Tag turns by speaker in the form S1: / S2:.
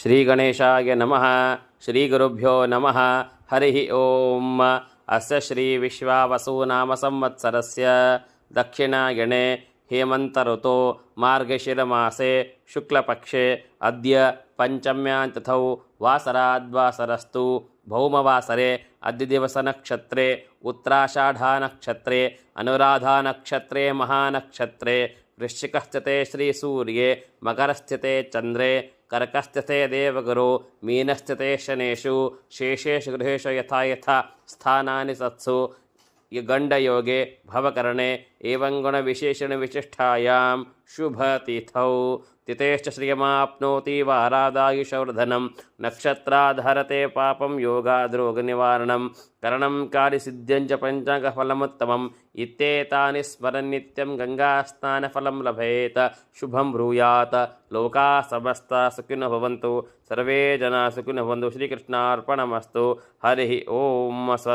S1: श्रीगणेशाय नमः श्रीगुरुभ्यो नमः हरिः ॐ अस्य श्रीविश्वावसुनामसंवत्सरस्य दक्षिणायणे हेमन्तऋतो मार्गशिरमासे शुक्लपक्षे अद्य पञ्चम्यां तिथौ वासराद्वासरस्तु भौमवासरे अद्य दिवसनक्षत्रे उत्तराषाढानक्षत्रे अनुराधानक्षत्रे महानक्षत्रे वृश्चिकस्थिते श्रीसूर्ये मकरस्थिते चन्द्रे कर्कस्थिते देवगुरु मीनस्थिते शनेषु शेषेषु गृहेषु यथा यथा स्थानानि सत्सु गण्डयोगे भवकरणे एवं गुणविशेषणविशिष्टायां शुभतिथौ तिथेश्च श्रियमाप्नोति वारादायुषवर्धनं नक्षत्राधरते पापं योगाद्रोगनिवारणं करणं कार्यसिद्ध्यं च पञ्चाङ्गफलमुत्तमम् इत्येतानि स्मरन् नित्यं गङ्गास्नानफलं लभेत शुभं ब्रूयात् लोकाः समस्ता सुखिनो भवन्तु सर्वे जनाः सुखिनो भवन्तु श्रीकृष्णार्पणमस्तु हरिः ॐ स्व